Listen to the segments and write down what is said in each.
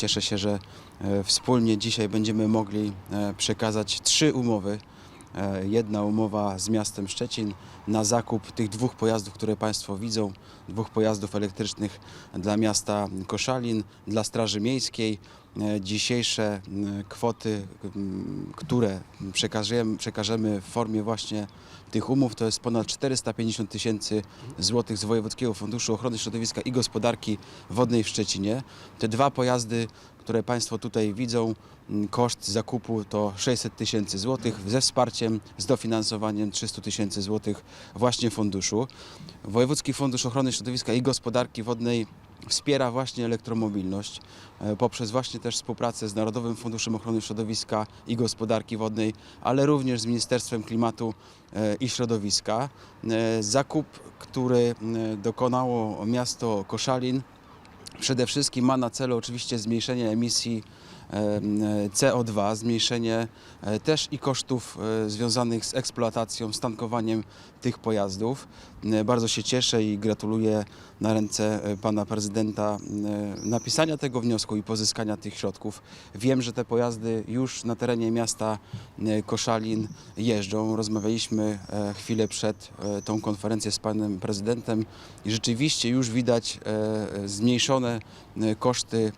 Cieszę się, że e, wspólnie dzisiaj będziemy mogli e, przekazać trzy umowy. E, Jedna umowa z miastem Szczecin na zakup tych dwóch pojazdów, które Państwo widzą, dwóch pojazdów elektrycznych dla miasta Koszalin, dla Straży Miejskiej. E, Dzisiejsze m, kwoty, które przekażemy, przekażemy w formie właśnie tych umów, to jest ponad 450 tysięcy złotych z Wojewódzkiego Funduszu Ochrony Środowiska i Gospodarki Wodnej w Szczecinie. Te dwa pojazdy, które Państwo tutaj widzą, koszt zakupu to 600 tysięcy złotych ze wsparciem, z dofinansowaniem 300 tysięcy złotych właśnie funduszu. Wojewódzki Fundusz Ochrony Środowiska i Gospodarki Wodnej wspiera właśnie elektromobilność e, poprzez właśnie też współpracę z Narodowym Funduszem Ochrony Środowiska i Gospodarki Wodnej, ale również z Ministerstwem Klimatu e, i Środowiska. E, Zakup, który dokonało miasto Koszalin, przede wszystkim ma na celu oczywiście zmniejszenie emisji e, m, CO2, zmniejszenie też i kosztów związanych z eksploatacją, z tankowaniem tych pojazdów. E, Bardzo się cieszę i gratuluję na ręce e, pana prezydenta e, napisania tego wniosku i pozyskania tych środków. Wiem, że te pojazdy już na terenie miasta Koszalin jeżdżą. Rozmawialiśmy chwilę przed tą konferencją z panem prezydentem i rzeczywiście już widać zmniejszone koszty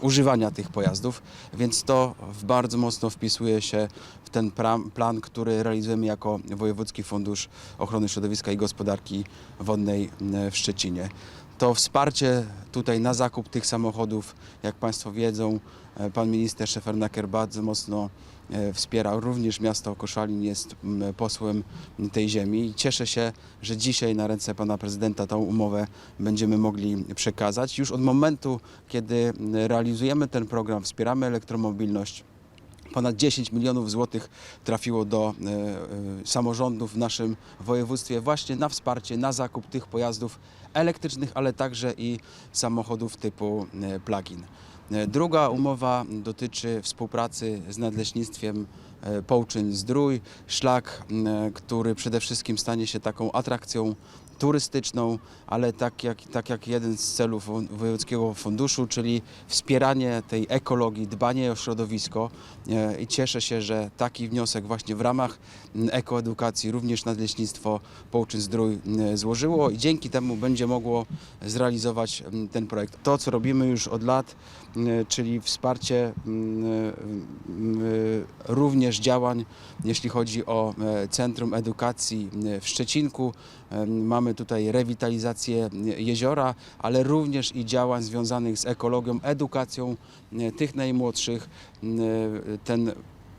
używania tych pojazdów, więc to bardzo mocno wpisuje się ten plan, który realizujemy jako Wojewódzki Fundusz Ochrony Środowiska i Gospodarki Wodnej e, w Szczecinie. To wsparcie tutaj na zakup tych samochodów, jak Państwo wiedzą, e, pan minister Szefernaker bardzo mocno e, wspiera również miasto Koszalin, jest m, posłem tej ziemi i cieszę się, że dzisiaj na ręce pana prezydenta tą umowę będziemy mogli przekazać. Już od momentu, kiedy m, realizujemy ten program, wspieramy elektromobilność, Ponad 10 milionów złotych trafiło do e, e, samorządów w naszym województwie właśnie na wsparcie, na zakup tych pojazdów elektrycznych, ale także i samochodów typu e, plug-in. Druga umowa dotyczy współpracy z Nadleśnictwem Połczyn-Zdrój, szlak, który przede wszystkim stanie się taką atrakcją turystyczną, ale tak jak, tak jak jeden z celów wo- Wojewódzkiego Funduszu, czyli wspieranie tej ekologii, dbanie o środowisko E, i cieszę się, że taki wniosek właśnie w ramach ekoedukacji również Nadleśnictwo Połczyn-Zdrój m, złożyło i dzięki temu będzie mogło zrealizować ten projekt. To, co robimy już od lat, czyli wsparcie również działań, jeśli chodzi o e, Centrum Edukacji w Szczecinku. Mamy tutaj rewitalizację jeziora, ale również i działań związanych z ekologią, edukacją tych najmłodszych. Ten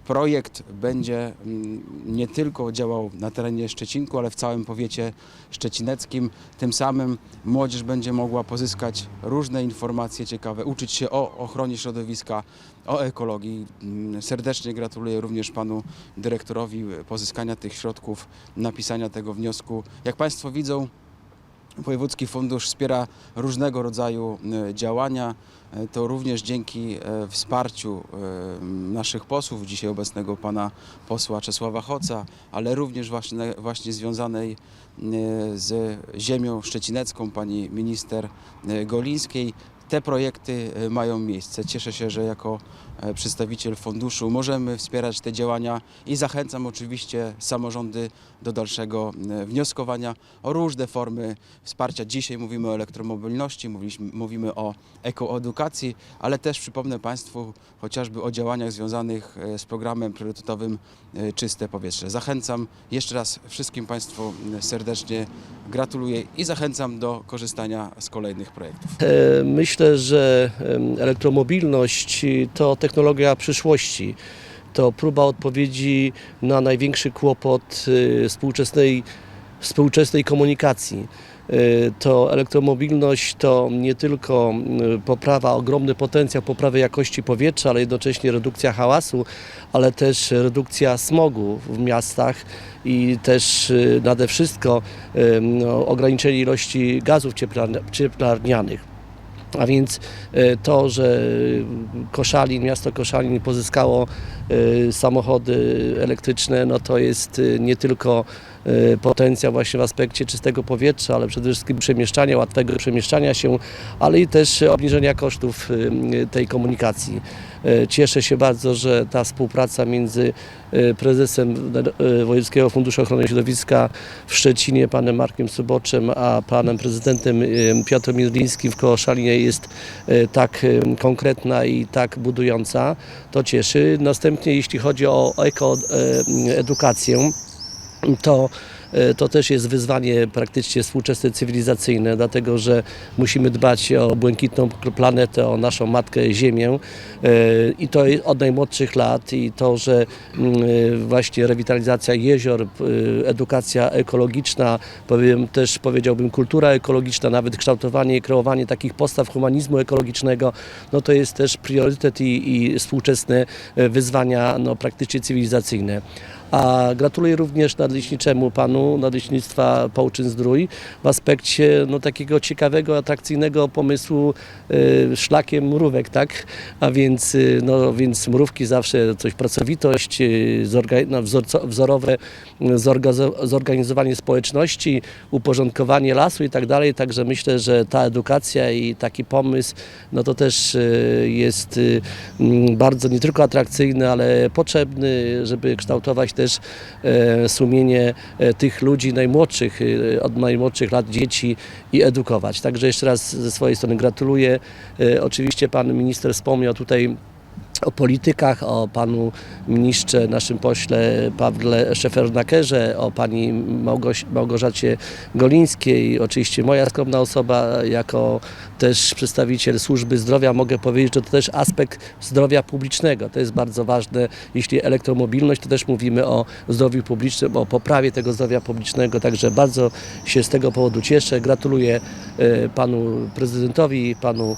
projekt będzie mm, nie tylko działał na terenie Szczecinku, ale w całym powiecie szczecineckim. Tym samym młodzież będzie mogła pozyskać różne informacje ciekawe, uczyć się o ochronie środowiska, o ekologii. Mm, Serdecznie gratuluję również panu dyrektorowi pozyskania tych środków, napisania tego wniosku. Jak państwo widzą, Wojewódzki Fundusz wspiera różnego rodzaju e, działania. E, To również dzięki e, wsparciu e, naszych posłów, dzisiaj obecnego pana posła Czesława Hoca, ale również właśnie, właśnie związanej z ziemią szczecinecką pani minister Golińskiej. Te projekty e, mają miejsce. Cieszę się, że jako e, przedstawiciel funduszu możemy wspierać te działania i zachęcam oczywiście samorządy do dalszego e, wnioskowania o różne formy wsparcia. Dzisiaj mówimy o elektromobilności, mówiliśmy, mówimy o ekoedukacji, ale też przypomnę Państwu chociażby o działaniach związanych e, z programem priorytetowym Czyste Powietrze. Zachęcam jeszcze raz wszystkim Państwu serdecznie gratuluję i zachęcam do korzystania z kolejnych projektów. E, Myślę, że elektromobilność to technologia przyszłości. To próba odpowiedzi na największy kłopot y, współczesnej, współczesnej komunikacji. Y, To elektromobilność to nie tylko y, poprawa, ogromny potencjał poprawy jakości powietrza, ale jednocześnie redukcja hałasu, ale też redukcja smogu w miastach i też y, nade wszystko y, no, ograniczenie ilości gazów cieplarnia- cieplarnianych. A więc e, to, że Koszalin, miasto Koszalin pozyskało e, samochody elektryczne, no to jest e, nie tylko potencjał właśnie w aspekcie czystego powietrza, ale przede wszystkim przemieszczania, łatwego przemieszczania się, ale i też obniżenia kosztów e, tej komunikacji. Cieszę się bardzo, że ta współpraca między prezesem Wojewódzkiego Funduszu Ochrony Środowiska w Szczecinie, panem Markiem Suboczem, a panem prezydentem Piotrem Jedlińskim w Koszalinie jest tak konkretna i tak budująca. To cieszy. Następnie jeśli chodzi o ekoedukację, to, e, to też jest wyzwanie praktycznie współczesne cywilizacyjne, dlatego że musimy dbać o błękitną planetę, o naszą matkę Ziemię e, i to od najmłodszych lat i to, że mm, e, właśnie rewitalizacja jezior, edukacja ekologiczna, powiem też powiedziałbym kultura ekologiczna, nawet kształtowanie i kreowanie takich postaw humanizmu ekologicznego, no to jest też priorytet i, i współczesne wyzwania no, praktycznie cywilizacyjne. A gratuluję również nadleśniczemu panu Nadleśnictwa Połczyn-Zdrój w aspekcie no, takiego ciekawego, atrakcyjnego pomysłu y, szlakiem mrówek, tak? A więc, y, no, więc mrówki zawsze coś pracowitość, y, zorga, no, wzorco, wzorowe zorgazo- zorganizowanie społeczności, uporządkowanie lasu i tak dalej. Także myślę, że ta edukacja i taki pomysł, no to też y, jest y, bardzo nie tylko atrakcyjny, ale potrzebny, żeby kształtować też e, sumienie e, tych ludzi najmłodszych, e, od najmłodszych lat dzieci i edukować. Także jeszcze raz ze swojej strony gratuluję. Oczywiście pan minister wspomniał tutaj o politykach, o panu ministrze, naszym pośle Pawle Szefernakerze, o pani Małgoś, Małgorzacie Golińskiej, oczywiście moja skromna osoba jako też przedstawiciel służby zdrowia mogę powiedzieć, że to też aspekt zdrowia publicznego. To jest bardzo ważne. Jeśli elektromobilność, to też mówimy o zdrowiu publicznym, o poprawie tego zdrowia publicznego. Także bardzo się z tego powodu cieszę. Gratuluję e, panu prezydentowi, panu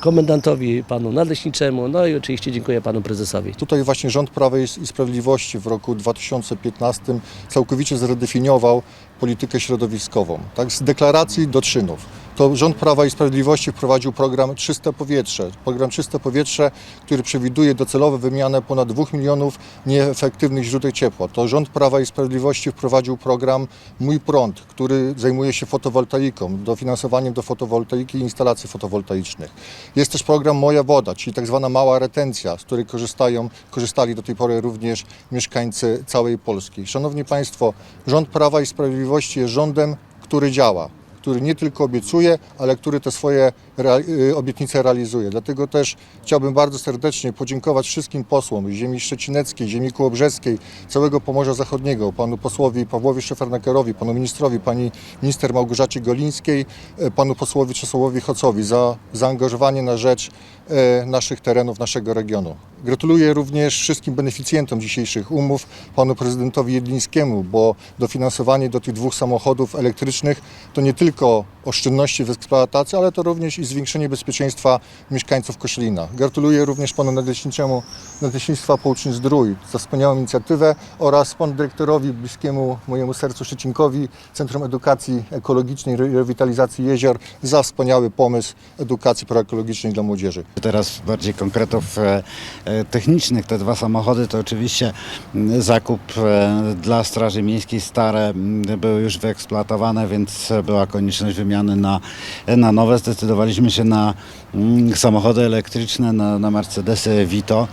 komendantowi, panu nadleśniczemu, no i oczywiście dziękuję panu prezesowi. Tutaj właśnie rząd Prawa i Sprawiedliwości w roku 2015 całkowicie zredefiniował politykę środowiskową. Tak, z deklaracji do czynów. To rząd Prawa i Sprawiedliwości wprowadził program Czyste Powietrze. Program Czyste Powietrze, który przewiduje docelową wymianę ponad 2 milionów nieefektywnych źródeł ciepła. To rząd Prawa i Sprawiedliwości wprowadził program Mój Prąd, który zajmuje się fotowoltaiką, dofinansowaniem do fotowoltaiki i instalacji fotowoltaicznych. Jest też program Moja Woda, czyli tak zwana mała retencja, z której korzystają, korzystali do tej pory również mieszkańcy całej Polski. Szanowni Państwo, rząd Prawa i Sprawiedliwości jest rządem, który działa, który nie tylko obiecuje, ale który te swoje y, obietnice realizuje. Dlatego też chciałbym bardzo serdecznie podziękować wszystkim posłom ziemi szczecineckiej, ziemi kołobrzeskiej, całego Pomorza Zachodniego, panu posłowi Pawłowi Szefernakerowi, panu ministrowi, pani minister Małgorzacie Golińskiej, e, panu posłowi Czesławowi Hocowi za zaangażowanie na rzecz e, naszych terenów, naszego regionu. Gratuluję również wszystkim beneficjentom dzisiejszych umów, panu prezydentowi Jedlińskiemu, bo dofinansowanie do tych dwóch samochodów elektrycznych to nie tylko oszczędności w eksploatacji, ale to również i zwiększenie bezpieczeństwa mieszkańców Koszalina. Gratuluję również panu nadleśniczemu Nadleśnictwa Połczyn Zdrój za wspaniałą inicjatywę oraz panu dyrektorowi bliskiemu mojemu sercu Szczecinkowi Centrum Edukacji Ekologicznej i Rewitalizacji Jezior za wspaniały pomysł edukacji proekologicznej dla młodzieży. Teraz bardziej konkretów e, e, technicznych. Te dwa samochody to oczywiście mm, zakup e, dla Straży Miejskiej stare mm, były już wyeksploatowane, więc była konieczność wymiany na, na nowe. Zdecydowaliśmy się na samochody elektryczne, na, na Mercedesy Vito.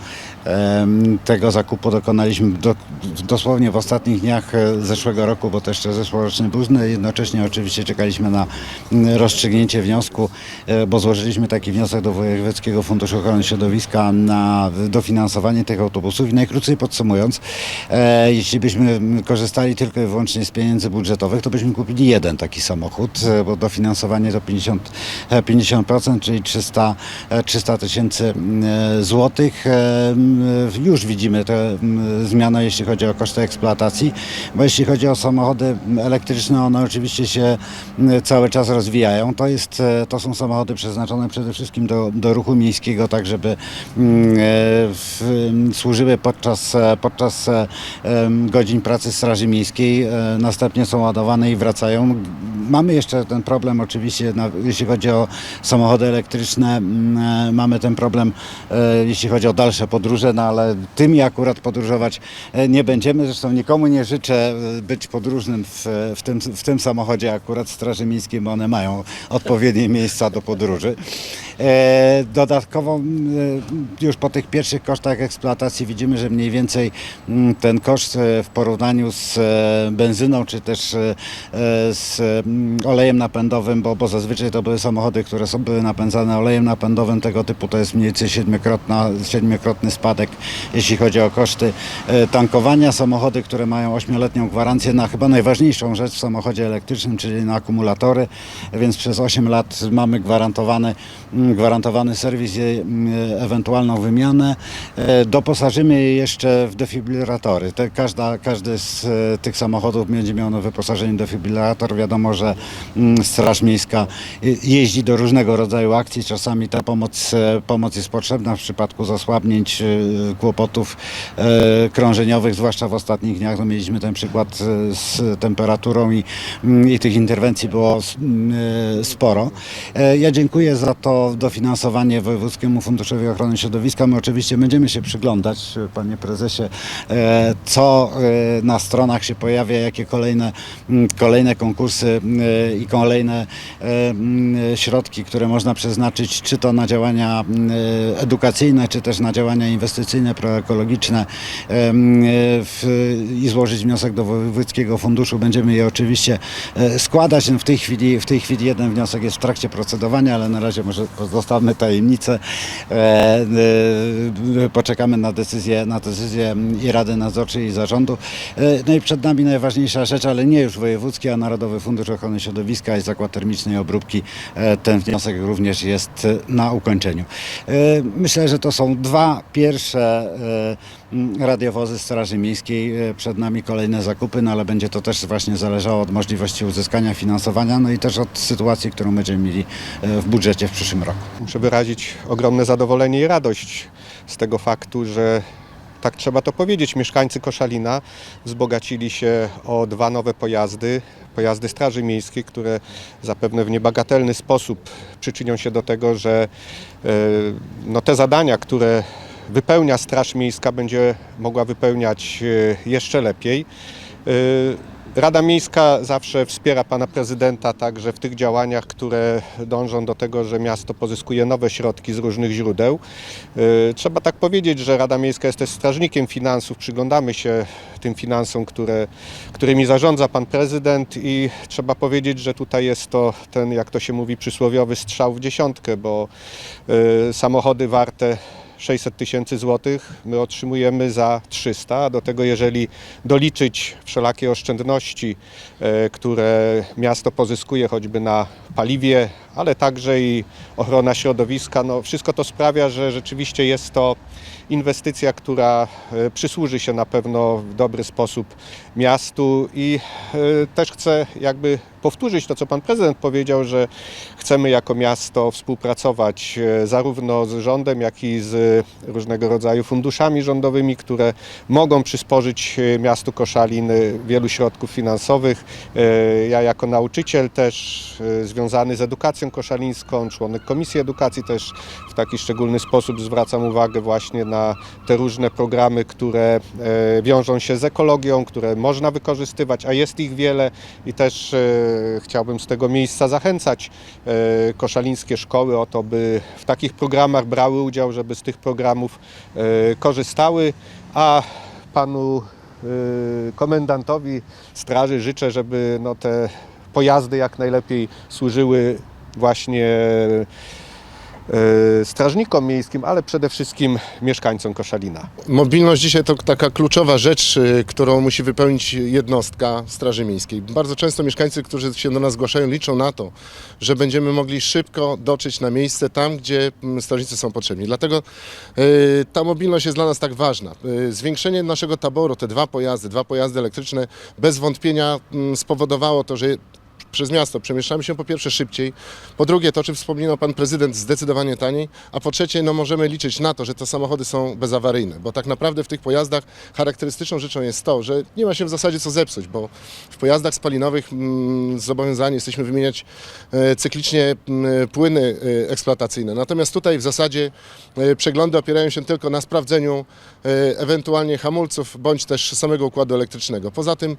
Tego zakupu dokonaliśmy do, dosłownie w ostatnich dniach e, zeszłego roku, bo to jeszcze zeszłoroczny był. No, Jednocześnie oczywiście czekaliśmy na mm, rozstrzygnięcie wniosku, e, bo złożyliśmy taki wniosek do Wojewódzkiego Funduszu Ochrony Środowiska na dofinansowanie tych autobusów. I najkrócej podsumując, e, jeśli byśmy mm, korzystali tylko i wyłącznie z pieniędzy budżetowych, to byśmy kupili jeden taki samochód, bo dofinansowanie to 50, e, 50% czyli 300 e, 300 tysięcy mm, e, złotych. E, już widzimy tę zmianę, jeśli chodzi o koszty eksploatacji, bo jeśli chodzi o samochody elektryczne, one oczywiście się cały czas rozwijają. To, jest, e, to są samochody przeznaczone przede wszystkim do, do ruchu miejskiego, tak żeby e, w, służyły podczas, e, podczas e, godzin pracy Straży Miejskiej, e, następnie są ładowane i wracają. Mamy jeszcze ten problem oczywiście, jeśli chodzi o samochody elektryczne, mm, e, mamy ten problem, e, jeśli chodzi o dalsze podróże, no ale tymi akurat podróżować e, nie będziemy. Zresztą nikomu nie życzę być podróżnym w, w, tym, w tym samochodzie akurat Straży Miejskiej, bo one mają odpowiednie miejsca do podróży. Dodatkowo m, e, już po tych pierwszych kosztach eksploatacji widzimy, że mniej więcej m, ten koszt w porównaniu z benzyną czy też z mm, olejem napędowym, bo, bo zazwyczaj to były samochody, które są, były napędzane olejem napędowym tego typu, to jest mniej więcej siedmiokrotny spadek, jeśli chodzi o koszty e, tankowania. Samochody, które mają ośmioletnią gwarancję na chyba najważniejszą rzecz w samochodzie elektrycznym, czyli na akumulatory, więc przez 8 lat mamy gwarantowany, mm, gwarantowany serwis i mm, ewentualną wymianę. E, Doposażymy je jeszcze w defibrylatory. Te, każda, każdy z e, tych samochodów będzie miał na wyposażeniu defibrylator. Wiadomo, że mm, Straż Miejska je- jeździ do różnego rodzaju akcji. Czasami ta pomoc, e, pomoc jest potrzebna w przypadku zasłabnięć, e, kłopotów e, krążeniowych, zwłaszcza w ostatnich dniach. No, mieliśmy ten przykład z temperaturą i, mm, i tych interwencji było sporo. Ja dziękuję za to dofinansowanie Wojewódzkiemu Funduszowi Ochrony Środowiska. My oczywiście będziemy się przyglądać, panie prezesie, co na stronach się pojawia, jakie kolejne, kolejne konkursy i kolejne środki, które można przeznaczyć, czy to na działania mm, edukacyjne, czy też na działania inwestycyjne, proekologiczne i złożyć wniosek do Wojewódzkiego Funduszu. Będziemy je oczywiście e, składać. No w, tej chwili, w tej chwili jeden wniosek jest w trakcie procedowania, ale na razie może pozostawmy tajemnicę. E, e, poczekamy na decyzję, na decyzję i Rady Nadzorczej i Zarządu. No i przed nami najważniejsza rzecz, ale nie już wojewódzki, a Narodowy Fundusz Ochrony Środowiska i Zakład Termicznej Obróbki. Ten wniosek również jest na ukończeniu. E, myślę, że to są dwa pierwsze e, radiowozy Straży Miejskiej. E, Przed nami kolejne zakupy, no ale będzie to też właśnie zależało od możliwości uzyskania finansowania, no i też od sytuacji, którą będziemy mieli w budżecie w przyszłym roku. Muszę wyrazić ogromne zadowolenie i radość z tego faktu, że tak trzeba to powiedzieć, mieszkańcy Koszalina wzbogacili się o dwa nowe pojazdy, pojazdy Straży Miejskiej, które zapewne w niebagatelny sposób przyczynią się do tego, że e, no, te zadania, które wypełnia Straż Miejska, będzie mogła wypełniać e, jeszcze lepiej. Rada Miejska zawsze wspiera pana prezydenta także w tych działaniach, które dążą do tego, że miasto pozyskuje nowe środki z różnych źródeł. Yy, Trzeba tak powiedzieć, że Rada Miejska jest też strażnikiem finansów. Przyglądamy się tym finansom, które, którymi zarządza pan prezydent i trzeba powiedzieć, że tutaj jest to ten, jak to się mówi, przysłowiowy strzał w dziesiątkę, bo yy, samochody warte 600 tysięcy złotych my otrzymujemy za 300, a do tego jeżeli doliczyć wszelakie oszczędności, e, które miasto pozyskuje choćby na paliwie, ale także i ochrona środowiska, no wszystko to sprawia, że rzeczywiście jest to inwestycja, która e, przysłuży się na pewno w dobry sposób miastu i e, też chcę jakby powtórzyć to, co pan prezydent powiedział, że chcemy jako miasto współpracować e, zarówno z rządem, jak i z różnego rodzaju funduszami rządowymi, które mogą przysporzyć e, miastu Koszalin wielu środków finansowych. Ja jako nauczyciel też związany z edukacją koszalińską, członek Komisji Edukacji też w taki szczególny sposób zwracam uwagę właśnie na te różne programy, które wiążą się z ekologią, które można wykorzystywać, a jest ich wiele i też e, chciałbym z tego miejsca zachęcać e, koszalińskie szkoły o to, by w takich programach brały udział, żeby z tych programów e, korzystały, a panu komendantowi straży życzę, żeby no, te pojazdy jak najlepiej służyły właśnie strażnikom miejskim, ale przede wszystkim mieszkańcom Koszalina. Mobilność dzisiaj to taka kluczowa rzecz, y, którą musi wypełnić jednostka Straży Miejskiej. Bardzo często mieszkańcy, którzy się do nas zgłaszają, liczą na to, że będziemy mogli szybko dotrzeć na miejsce tam, gdzie mm, strażnicy są potrzebni. Dlatego y, ta mobilność jest dla nas tak ważna. Y, Zwiększenie naszego taboru, te dwa pojazdy, dwa pojazdy elektryczne, bez wątpienia mm, spowodowało to, że przez miasto przemieszczamy się po pierwsze szybciej, po drugie to, czym wspominał pan prezydent, zdecydowanie taniej, a po trzecie no, możemy liczyć na to, że te samochody są bezawaryjne, bo tak naprawdę w tych pojazdach charakterystyczną rzeczą jest to, że nie ma się w zasadzie co zepsuć, bo w pojazdach spalinowych mm, zobowiązani jesteśmy wymieniać e, cyklicznie mm, płyny e, eksploatacyjne, natomiast tutaj w zasadzie e, przeglądy opierają się tylko na sprawdzeniu e, ewentualnie hamulców bądź też samego układu elektrycznego. Poza tym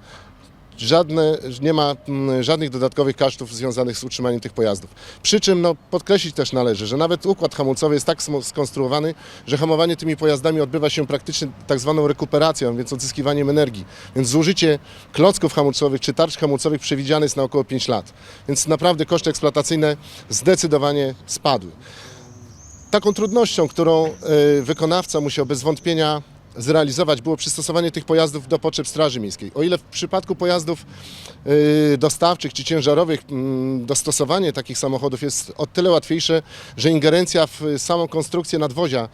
żadne, nie ma mm, żadnych dodatkowych kosztów związanych z utrzymaniem tych pojazdów. Przy czym no, podkreślić też należy, że nawet układ hamulcowy jest tak skonstruowany, że hamowanie tymi pojazdami odbywa się praktycznie tak zwaną rekuperacją, więc odzyskiwaniem energii. Więc zużycie klocków hamulcowych czy tarcz hamulcowych przewidziane jest na około 5 lat. Więc naprawdę koszty eksploatacyjne zdecydowanie spadły. Taką trudnością, którą e, wykonawca musiał bez wątpienia zrealizować, było przystosowanie tych pojazdów do potrzeb Straży Miejskiej. O ile w przypadku pojazdów e, dostawczych czy ciężarowych mm, dostosowanie takich samochodów jest o tyle łatwiejsze, że ingerencja w samą konstrukcję nadwozia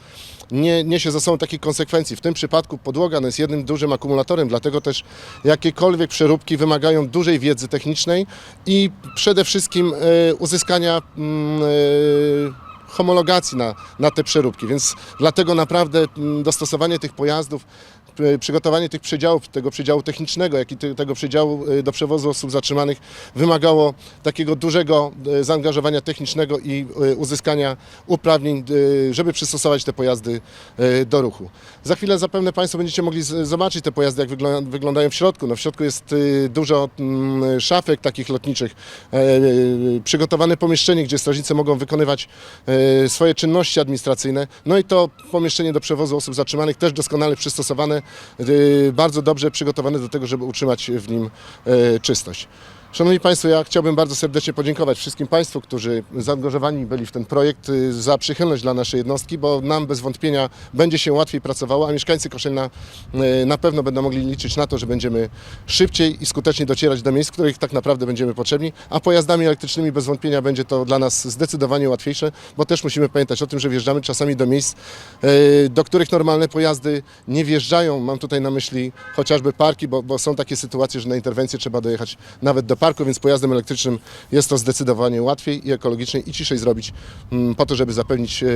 nie niesie za sobą takich konsekwencji. W tym przypadku podłoga no, jest jednym dużym akumulatorem, dlatego też jakiekolwiek przeróbki wymagają dużej wiedzy technicznej i przede wszystkim e, uzyskania mm, e, homologacji na, na te przeróbki, więc dlatego naprawdę mm, dostosowanie tych pojazdów, przygotowanie tych przedziałów, tego przedziału technicznego, jak i te- tego przedziału e, do przewozu osób zatrzymanych wymagało takiego dużego e, zaangażowania technicznego i e, uzyskania uprawnień, e, żeby przystosować te pojazdy e, do ruchu. Za chwilę zapewne Państwo będziecie mogli zobaczyć te pojazdy, jak wyglą- wyglądają w środku. No w środku jest e, dużo mm, szafek takich lotniczych, e, e, przygotowane pomieszczenie, gdzie strażnicy mogą wykonywać e, swoje czynności administracyjne. No i to pomieszczenie do przewozu osób zatrzymanych też doskonale przystosowane, e, bardzo dobrze przygotowane do tego, żeby utrzymać w nim e, czystość. Szanowni Państwo, ja chciałbym bardzo serdecznie podziękować wszystkim Państwu, którzy zaangażowani byli w ten projekt y, za przychylność dla naszej jednostki, bo nam bez wątpienia będzie się łatwiej pracowało, a mieszkańcy Koszalina y, na pewno będą mogli liczyć na to, że będziemy szybciej i skutecznie docierać do miejsc, w których tak naprawdę będziemy potrzebni, a pojazdami elektrycznymi bez wątpienia będzie to dla nas zdecydowanie łatwiejsze, bo też musimy pamiętać o tym, że wjeżdżamy czasami do miejsc, y, do których normalne pojazdy nie wjeżdżają. Mam tutaj na myśli chociażby parki, bo, bo są takie sytuacje, że na interwencję trzeba dojechać nawet do parku, więc pojazdem elektrycznym jest to zdecydowanie łatwiej i ekologiczniej i ciszej zrobić mm, po to, żeby zapewnić e,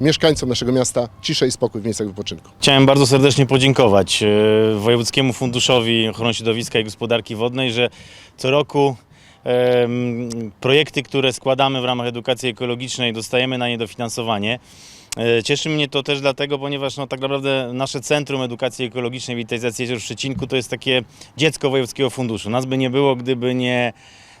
mieszkańcom naszego miasta ciszę i spokój w miejscach wypoczynku. Chciałem bardzo serdecznie podziękować e, Wojewódzkiemu Funduszowi Ochrony Środowiska i Gospodarki Wodnej, że co roku projekty, które składamy w ramach edukacji ekologicznej, dostajemy na nie dofinansowanie. E, Cieszy mnie to też dlatego, ponieważ no, tak naprawdę nasze Centrum Edukacji Ekologicznej Witalizacji Jezior w Szczecinku to jest takie dziecko Wojewódzkiego Funduszu. Nas by nie było, gdyby nie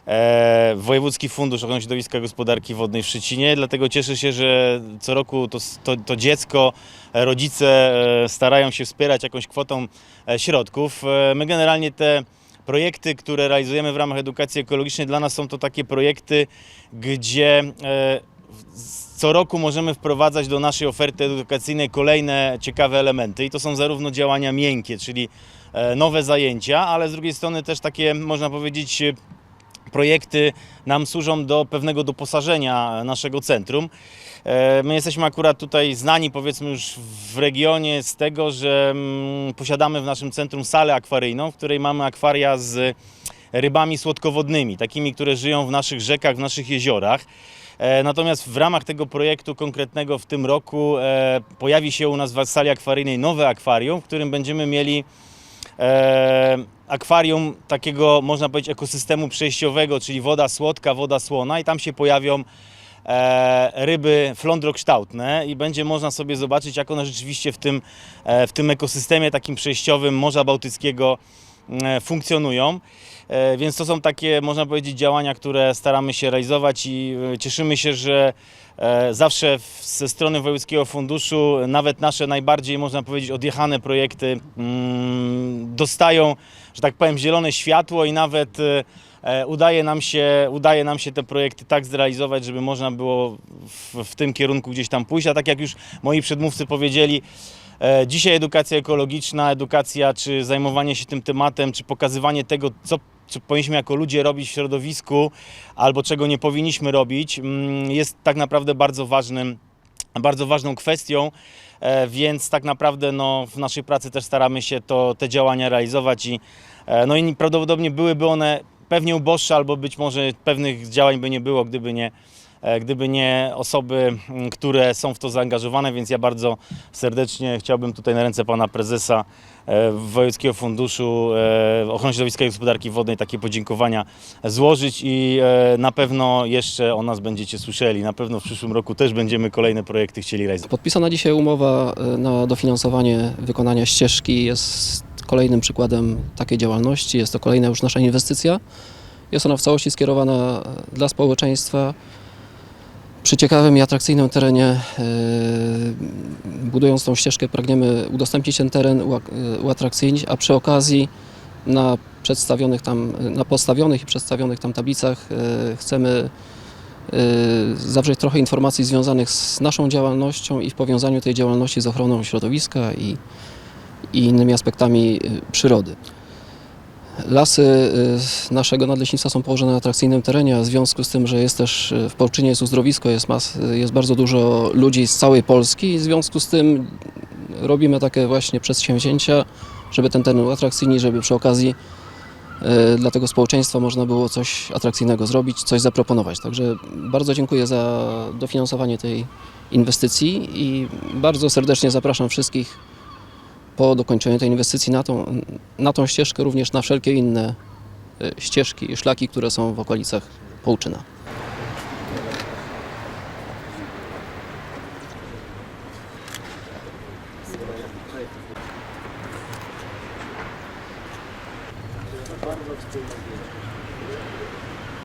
e, Wojewódzki Fundusz Ochrony Środowiska i Gospodarki Wodnej w Szczecinie, dlatego cieszę się, że co roku to, to, to dziecko, e, rodzice e, starają się wspierać jakąś kwotą środków. My generalnie te projekty, które realizujemy w ramach edukacji ekologicznej, dla nas są to takie projekty, gdzie e, co roku możemy wprowadzać do naszej oferty edukacyjnej kolejne ciekawe elementy i to są zarówno działania miękkie, czyli e, nowe zajęcia, ale z drugiej strony też takie, można powiedzieć, e, projekty nam służą do pewnego doposażenia naszego centrum. E, My jesteśmy akurat tutaj znani, powiedzmy już w regionie z tego, że mm, posiadamy w naszym centrum salę akwaryjną, w której mamy akwaria z rybami słodkowodnymi, takimi, które żyją w naszych rzekach, w naszych jeziorach. E, Natomiast w ramach tego projektu konkretnego w tym roku e, pojawi się u nas w sali akwaryjnej nowe akwarium, w którym będziemy mieli e, akwarium takiego, można powiedzieć, ekosystemu przejściowego, czyli woda słodka, woda słona i tam się pojawią ryby flądrokształtne i będzie można sobie zobaczyć, jak one rzeczywiście w tym, w tym ekosystemie takim przejściowym Morza Bałtyckiego funkcjonują. E, Więc to są takie, można powiedzieć, działania, które staramy się realizować i e, cieszymy się, że e, zawsze ze strony Wojewódzkiego Funduszu nawet nasze najbardziej, można powiedzieć, odjechane projekty mm, dostają, że tak powiem, zielone światło i nawet e, e, udaje nam się, udaje nam się te projekty tak zrealizować, żeby można było w, w tym kierunku gdzieś tam pójść. A tak jak już moi przedmówcy powiedzieli, e, dzisiaj edukacja ekologiczna, edukacja czy zajmowanie się tym tematem, czy pokazywanie tego, co, powinniśmy jako ludzie robić w środowisku, albo czego nie powinniśmy robić, mm, jest tak naprawdę bardzo ważnym bardzo ważną kwestią, e, więc tak naprawdę no, w naszej pracy też staramy się to, te działania realizować i, e, no i prawdopodobnie byłyby one pewnie uboższe albo być może pewnych działań by nie było, gdyby nie, e, gdyby nie osoby, które są w to zaangażowane, więc ja bardzo serdecznie chciałbym tutaj na ręce pana prezesa e, Wojewódzkiego Funduszu e, Ochrony Środowiska i Gospodarki Wodnej takie podziękowania złożyć i e, na pewno jeszcze o nas będziecie słyszeli. Na pewno w przyszłym roku też będziemy kolejne projekty chcieli realizować. Podpisana dzisiaj umowa e, na dofinansowanie wykonania ścieżki jest kolejnym przykładem takiej działalności. Jest to kolejna już nasza inwestycja. Jest ona w całości skierowana e, dla społeczeństwa. Przy ciekawym i atrakcyjnym terenie, e, budując tą ścieżkę, pragniemy udostępnić ten teren, e, uatrakcyjnić, a przy okazji na przedstawionych tam, na postawionych i przedstawionych tam tablicach e, chcemy zawrzeć trochę informacji związanych z naszą działalnością i w powiązaniu tej działalności z ochroną środowiska i, i innymi aspektami przyrody. Lasy y, naszego nadleśnictwa są położone na atrakcyjnym terenie, w związku z tym, że jest też y, w Polczynie jest uzdrowisko, jest, mas, jest bardzo dużo ludzi z całej Polski i w związku z tym robimy takie właśnie przedsięwzięcia, żeby ten teren uatrakcyjnić, żeby przy okazji e, dla tego społeczeństwa można było coś atrakcyjnego zrobić, coś zaproponować. Także bardzo dziękuję za dofinansowanie tej inwestycji i bardzo serdecznie zapraszam wszystkich po dokończeniu tej inwestycji na tą, na tą ścieżkę, również na wszelkie inne e, ścieżki i szlaki, które są w okolicach Połczyna.